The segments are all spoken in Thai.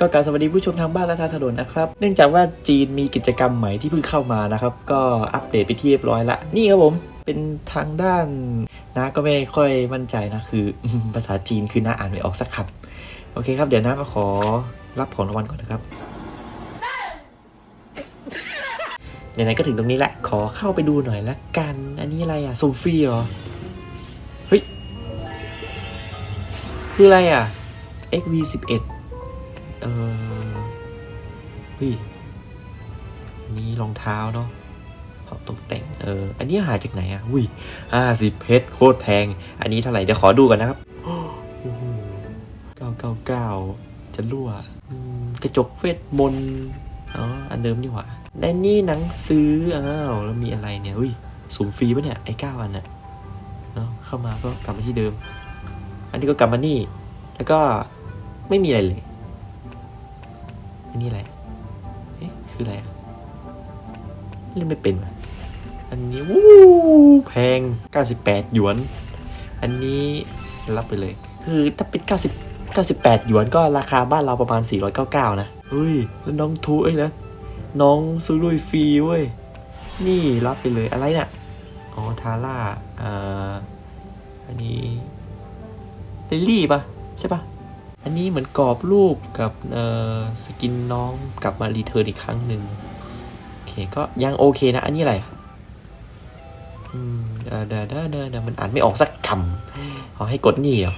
ก็การสวัสดีผู้ชมทางบ้านและทางถนนนะครับ เนื่องจากว่าจีนมีกิจกรรมใหม่ที่เพิ่งเข้ามานะครับ ก็อัปเดตไปที่เรียบร้อยละ นี่ครับผมเป็นทางด้านน้าก็ไม่ค่อยมั่นใจนะคือภาษาจีนคือน้าอ่านไม่ออกสักคำโอเคครับเดี๋ยวน้ามาขอรับของรางวัลก่อนนะครับไหนๆก็ถึงตรงนี้แหละ ขอเข้าไปดูหน่อยละกัน อันนี้อะไรอะส่งฟรีเหรอ เฮ้ย คืออะไรอะ XV11 เออเฮ้ยอันนี้รองเท้าเนาะของตกแต่ง เออ อันนี้หาจากไหนอะอุ้ยห้าสิบเพชรโคตรแพง อันนี้เท่าไหร่ เดี๋ยวขอดูกันนะครับ โอ้โหเก้าเก้าเก้าจะรั่ว กระจกเวทมนต์อ๋อ อันเดิมนี่หว่า และนี่หนังซื้ออ้าว แล้วมีอะไรเนี่ย อุ้ยสูงฟรีปะเนี่ย ไอ้เก้าอันน่ะ เนาะเข้ามาก็กลับมาที่เดิม อันนี้ก็กลับมานี่ แล้วก็ไม่มีอะไรเลย อันนี้อะไรเอ๊ะคืออะไรเล่นไม่เป็น อันนี้วู้แพง 98 หยวน อันนี้รับไปเลย คือถ้าเป็น 90 98 หยวนก็ราคาบ้านเราประมาณ 499 นะเฮ้ย แล้วน้องทูเอ้ยนะ น้องซูรุยฟรีเว้ย นี่รับไปเลยอะไรเนี่ยอ๋อทาร่าอ่าอันนี้ลิลลี่ปะใช่ปะ อันนี้เหมือนกรอบรูปกับสกินน้องกลับมารีเทิร์นอีกครั้งหนึ่งโอเคก็ยังโอเคนะ อันนี้อะไรอืมเดาเดาเดาเดามันอ่านไม่ออกสักคำเอาให้กดนี่เหรอ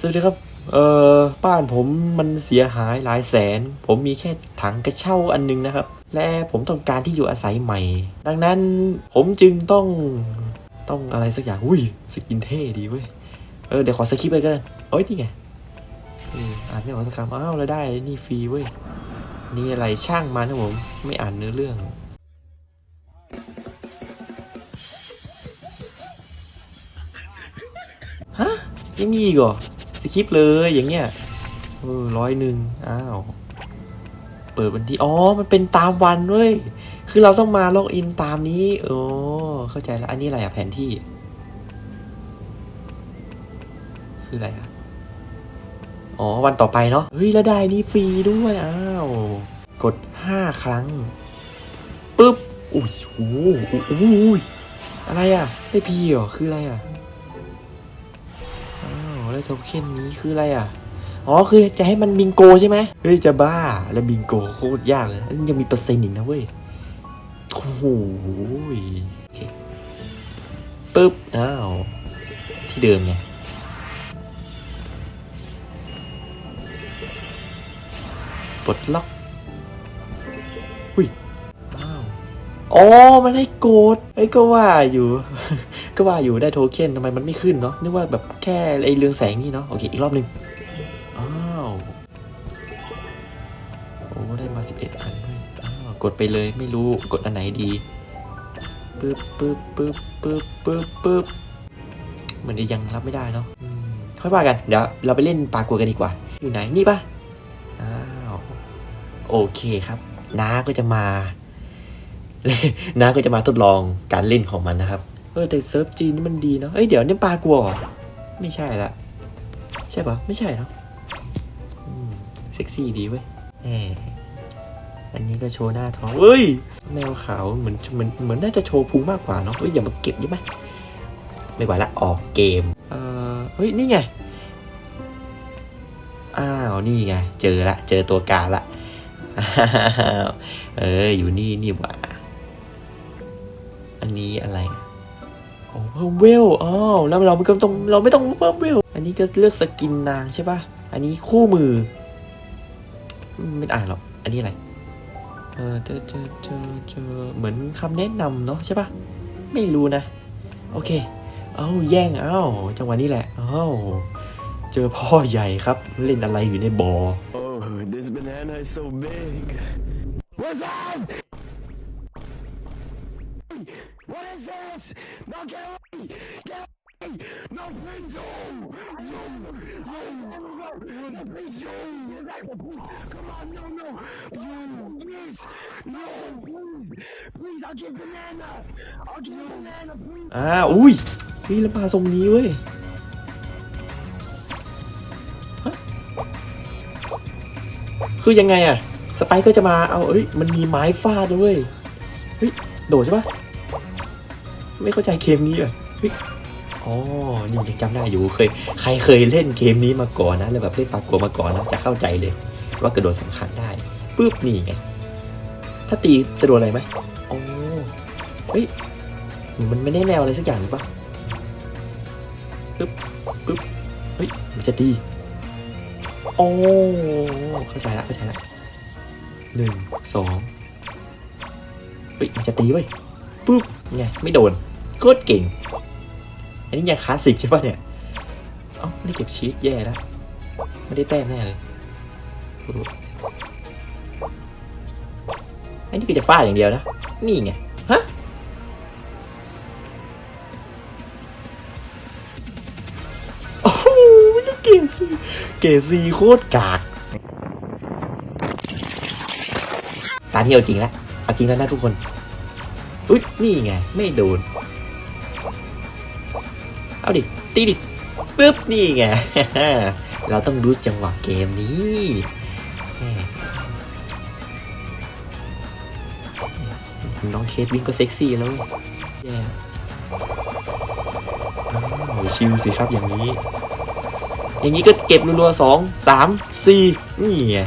สวัสดีครับ เอ่อ บ้านผมมันเสียหายหลายแสน ผมมีแค่ถังกระเช่าอันนึงนะครับ และผมต้องการที่อยู่อาศัยใหม่ ดังนั้นผมจึงต้องต้องอะไรสักอย่าง อุ้ย สกินเท่ดีเว้ย เออ เดี๋ยวขอสคิปไปกันโอ้ยนี่ไง อ่านไม่ออกสักคำอ้าวแล้วได้นี่ฟรีเว้ยนี่อะไรช่างมันนะผมไม่อ่านเนื้อเรื่องฮะยังมีอีกเหรอสคริปเลยอย่างเงี้ยเออร้อยหนึ่งอ้าวเปิดวันที่อ๋อมันเป็นตามวันเว้ยคือเราต้องมาล็อกอินตามนี้โอ้เข้าใจแล้วอันนี้อะไรอะแผนที่ คืออะไรอะ อ๋อวันต่อไปเนาะเฮ้ยแล้วได้นี่ฟรีด้วยอ้าวกดห้าครั้งปึ๊บอุ้ยโอ้โหอุ้ยอะไรอะได้พีเหรอคืออะไรอะอ้าวแล้วโทเค็นนี้คืออะไรอะอ๋อคือจะให้มันบิงโกใช่ไหมเฮ้ยจะบ้าแล้วบิงโกโคตรยากเลยอันยังมีเปอร์เซ็นต์อีกนะเว้ยโอ้โหปึ๊บอ้าวที่เดิมไง ปลดล็อกอุ้ยอ้าวอ๋อมันให้โกดไอ้ยก็ว่าอยู่ ก็ว่าอยู่ได้โทเค็นทำไมมันไม่ขึ้นเนาะนึกว่าแบบแค่ไอ้เรืองแสงนี่เนาะโอเคอีกรอบหนึ่งอ้าวโอ้ได้มา 11 อันด้วยอ้าวกดไปเลยไม่รู้กดอันไหนดีปึ๊บปึ๊บปึ๊บปึ๊บปึ๊บปึ๊บเหมือนจะยังรับไม่ได้เนาะอืมค่อยว่ากัน เดี๋ยวเราไปเล่นปลากลัวกันดีกว่า อยู่ไหนนี่ปะอ้าว โอเคครับ น้าก็จะมาน้าก็จะมาทดลองการเล่นของมันนะครับ เออแต่เซิร์ฟจีนนี่มันดีเนาะเอ้ยเดี๋ยวนี่ปลากลัวเหรอไม่ใช่ละ ใช่ปะไม่ใช่เนาะเซ็กซี่ดีเว้ยอันนี้ก็โชว์หน้าท้องเอ้ย แมวขาวเหมือนเหมือนเหมือนน่าจะโชว์พุงมากกว่าเนาะเฮ้ยอย่ามาเก็บได้ไหมไม่ไหวละออกเกม เออเฮ้ยนี่ไง อ้าวนี่ไง เจอละ เจอตัวการละ เออ อยู่นี่นี่หว่า อันนี้อะไรโอ้เพิ่มเวลอ๋อแล้วเราไม่ต้องเราไม่ต้องเพิ่มเวล อันนี้ก็เลือกสกินนางใช่ปะอันนี้คู่มือ ไม่อ่านหรอก อันนี้อะไร เออเจอเจอเจอเจอเหมือนคำแนะนำเนาะใช่ปะไม่รู้นะ โอเค เอาแย่ง เอ้า จังหวะนี้แหละ เอ้า เจอพ่อใหญ่ครับ เล่นอะไรอยู่ในบ่อ Oh, this banana is so big. What's up? What is this? No, get away! Get away! No, please, no! No! No! No, please, no! Come on, no, no! No, please! No, please! Please, I'll give banana! I'll give banana, please! อ่าอุ้ยพี่ล้วมาทรงนี้เว้ย คือยังไงอะสไปค์ก็จะมาเอาเอ้ยมันมีไม้ฟาดด้วยเฮ้ยโดดใช่ปะไม่เข้าใจเกมนี้อะอ๋อนี่ยังจำได้อยู่เคย ใครเคยเล่นเกมนี้มาก่อนนะแล้วแบบเล่นปากกัวมาก่อนนะจะเข้าใจเลย ว่ากระโดดสำคัญได้ปุ๊บนี่ไงถ้าตีจะโดนอะไรไหมอ๋อเฮ้ยมันไม่ได้แนวอะไรสักอย่างหรือปะปึ๊บปึ๊บเฮ้ยมันจะตี โอ้เข้าใจละเข้าใจละหนึ่งสองเฮ้ยมันจะตีเว้ยปุ๊บไงไม่โดนโคตรเก่ง อันนี้ยังคลาสสิกใช่ปะเนี่ยเอ้าไม่ได้เก็บชีสแย่แล้วไม่ได้แต้มแน่เลยอันนี้คือจะฟาดอย่างเดียวนะ นี่ไง เกซีโคตรกาก ตาที่เอาจริงแล้วเอาจริงแล้วนะทุกคน อุ๊ย นี่ไง ไม่โดน เอาดิ ตีดิ ปึ๊บ นี่ไง เราต้องรู้จังหวะเกมนี้น้องเคสวิ่งก็เซ็กซี่แล้วแย่อ้าวชิลสิครับอย่างนี้ อย่างนี้ก็เก็บรัวๆสองสามสี่นี่ไง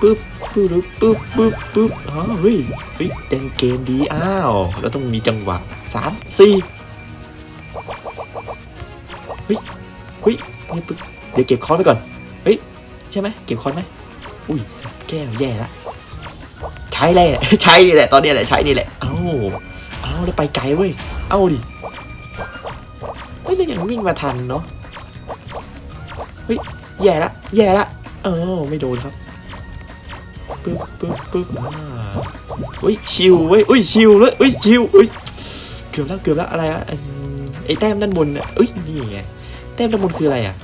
ปึ๊บปึ๊บปึ๊บปึ๊บปึ๊บอ๋อเฮ้ยเฮ้ยเล่นเกมดีอ้าวเราต้องมีจังหวะสามสี่เฮ้ยเฮ้ยนี่ปึ๊บเดี๋ยวเก็บคอนไปก่อนเฮ้ยใช่ไหมเก็บคอนไหมอุ้ยสับแก้วแย่ละใช้เลยแหละใช้นี่แหละตอนนี้แหละใช้นี่แหละเอ้าเอ้าแล้วไปไกลเว้ยเอ้าดิเฮ้ยแล้วยังวิ่งมาทันเนาะ แย่ละ แย่ละ เออ ไม่โดนครับ ปึ๊บปึ๊บปึ๊บอ่าอุ้ย ชิวเว้ยอุ้ย ชิวเลยอุ้ย ชิวอุ้ย เกือบแล้ว เกือบแล้ว อะไรอะไอ้แต้มด้านบนอะอุ้ย นี่ไง แต้มด้านบนคืออะไรอะ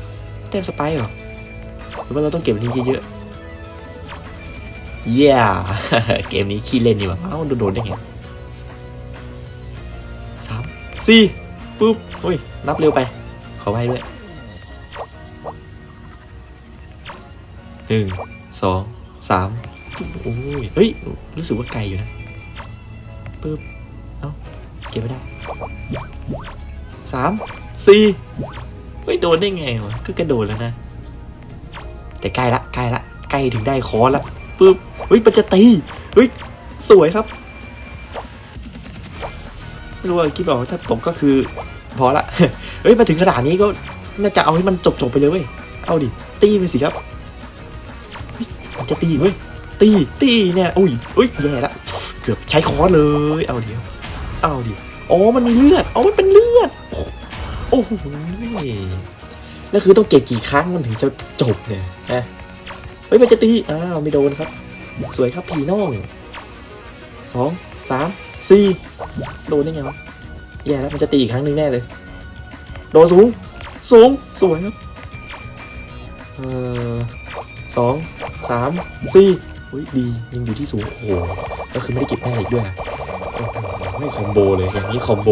แต้มสไปร์เหรอ หรือว่าเราต้องเก็บอันนี้เยอะๆเย้เกมนี้ขี้เล่นนี่ว่าเอ้าโดนได้ไงสามสี่ปึ๊บอุ้ย นับเร็วไป ขอไว้ด้วย หนึ่งสองสามโอ้ยเฮ้ย รู้สึกว่าไกลอยู่นะปึ๊บเอ้าเก็บไม่ได้สามสี่เฮ้ยโดนได้ไงวะก็กระโดดแล้วนะ แต่ใกล้ละใกล้ละใกล้ถึงได้คอละปึ๊บเฮ้ยมันจะตีเฮ้ยสวยครับไม่รู้ว่าคิดบอกว่าถ้าตกก็คือพอละเฮ้ยมาถึงขนาดนี้ก็น่าจะเอาให้มันจบๆไปเลยเว้ยเอาดิตีไปสิครับ จะตีเว้ยตีตีเนี่ยอุ้ยอุ้ยแย่ละเกือบใช้คอเลย เอาเดียว เอาดิอ๋อมันมีเลือดอ๋อมันเป็นเลือด โอ้โหแล้วคือต้องเก็บกี่ครั้งมันถึงจะจบเนี่ยฮะเฮ้ยมันจะตีอ้าวไม่โดนครับ สวยครับพี่น้องสองสามสี่โดนได้ไงวะแย่แล้วมันจะตีอีกครั้งหนึ่งแน่เลย โดนสูง สูงสวยครับเออ สองสามสี่อุ้ยดียังอยู่ที่สูงโอ้โหแล้วคือไม่ได้เก็บแม่เหล็กด้วยอะไม่คอมโบเลยอย่างนี้คอมโบ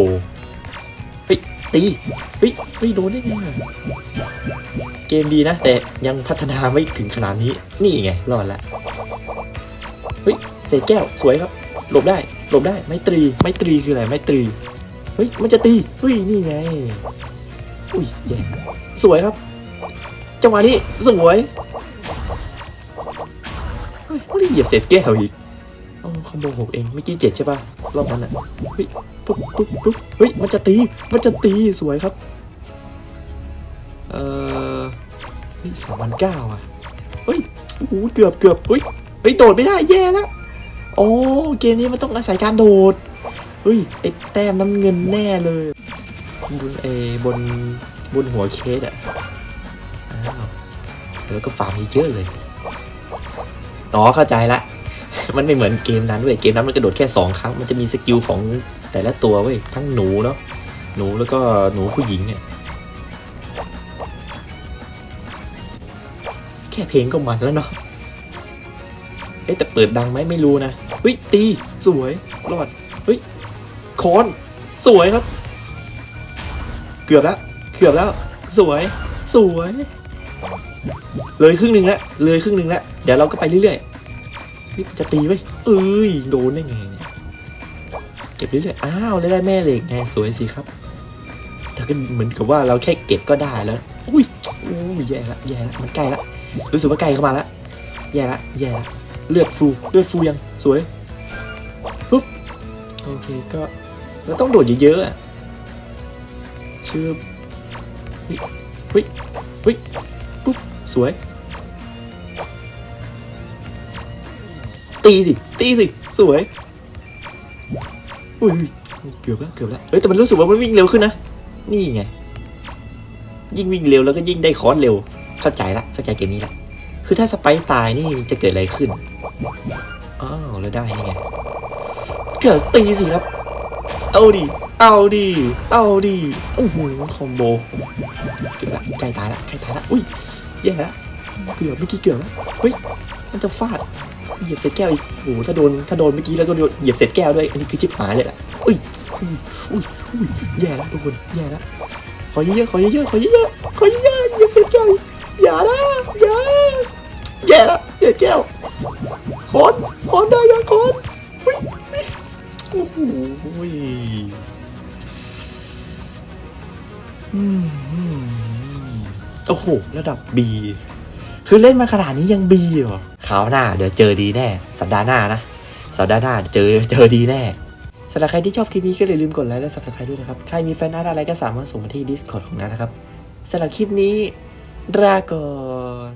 เฮ้ยตีเฮ้ยไม่โดนได้ไงเกมดีนะ แต่ยังพัฒนาไม่ถึงขนาดนี้นี่ไงรอดละเฮ้ยเศษแก้วสวยครับ หลบได้ หลบได้ไม้ตรีไม้ตรีคืออะไรไม้ตรีเฮ้ยมันจะตีเฮ้ยนี่ไงอุ้ยแย่สวยครับจังหวะนี้สวย เฮ้ยไม่เหยียบเศษแก้วอีกโอ๋อคอมโบหกเองเมื่อกี้เจ็ดใช่ป่ะรอบนั้นอะเฮ้ยปุ๊บปุ๊บปุ๊บเฮ้ยมันจะตีมันจะตีสวยครับเอ่อเฮ้ยสามพันเก้าอะเฮ้ยโอ้โหเกือบเกือบเฮ้ยเฮ้ยโดดไม่ได้แย่แล้วโอ้เกมนี้มันต้องอาศัยการโดดเฮ้ยไอ้แต้มน้ำเงินแน่เลยบนเอบนบนหัวเคสอะแล้วก็ฟาร์มเยอะเลย อ๋อเข้าใจละ มันไม่เหมือนเกมนั้นเว้ยเกมนั้นมันกระโดดแค่สองครั้ง มันจะมีสกิลของแต่ละตัวเว้ยทั้งหนูเนาะหนูแล้วก็หนูผู้หญิงเนี่ยแค่เพลงก็มันแล้วเนาะเอ๊ะแต่เปิดดังไหมไม่รู้นะเฮ้ยตีสวยรอดเฮ้ยคอนสวยครับ เกือบแล้วเกือบแล้ว สวย สวย เลยครึ่งหนึ่งแล้วเลยครึ่งหนึ่งแล้วเดี๋ยวเราก็ไปเรื่อยๆจะตีไว้เอ้ยโดนได้ไงเก็บเรื่อยๆอ้าวแล้วได้แม่เหล็กไงสวยสิครับแต่ก็เหมือนกับว่าเราแค่เก็บก็ได้แล้วอุ้ยอุ้ยแย่ละแย่ละมันใกล้ละรู้สึกว่าใกล้เข้ามาละแย่ละแย่ละเลือดฟูเลือดฟูยังสวยปุ๊บโอเคก็เราต้องโดดเยอะๆอะชื่อเฮ้ยเฮ้ยเฮ้ย สวย ตีสิ ตีสิ สวย อุ้ยเกือบแล้วเกือบแล้ว เฮ้ย แต่มันรู้สึกว่ามันวิ่งเร็วขึ้นนะ นี่ไง ยิ่งวิ่งเร็วแล้วก็ยิ่งได้คอร์สเร็ว เข้าใจละ เข้าใจเกมนี้ละ คือถ้าสไปร์ตายนี่จะเกิดอะไรขึ้น อ้าวแล้วได้นี่ไง เกิดตีสิครับ เอาดิ เอาดิ เอาดิ โอ้โห คอมโบเกือบละใกล้ตายละใกล้ตายละ อุ้ย แย่และเกือบเมื่อกี้เกือบละเฮ้ยมันจะฟาดเหยียบเศษแก้วอีกโอ้โหถ้าโดนถ้าโดนเมื่อกี้แล้วก็โดนเหยียบเศษแก้วด้วย อันนี้คือชิบหายเลยล่ะอุ้ยอุ้ยอุ้ยแย่แล้วทุกคนแย่แล้วขอเยอะๆขอเยอะๆขอเยอะๆขอเยอะๆเหยียบเศษแก้วอย่านะอย่าแย่แล้วเศษแก้วคอนคอนได้ยังคอน โอ้โห ระดับ B คือเล่นมาขนาดนี้ยังบีเหรอคราวหน้าเดี๋ยวเจอดีแน่ สัปดาห์หน้านะ สัปดาห์หน้าเจอเจอดีแน่สำหรับใครที่ชอบคลิปนี้ก็อย่าลืมกดไลค์และ subscribe ด้วยนะครับ ใครมีแฟนอาร์ตอะไรก็สามารถส่งมาที่ Discord ของน้านะครับสำหรับคลิปนี้ลาก่อน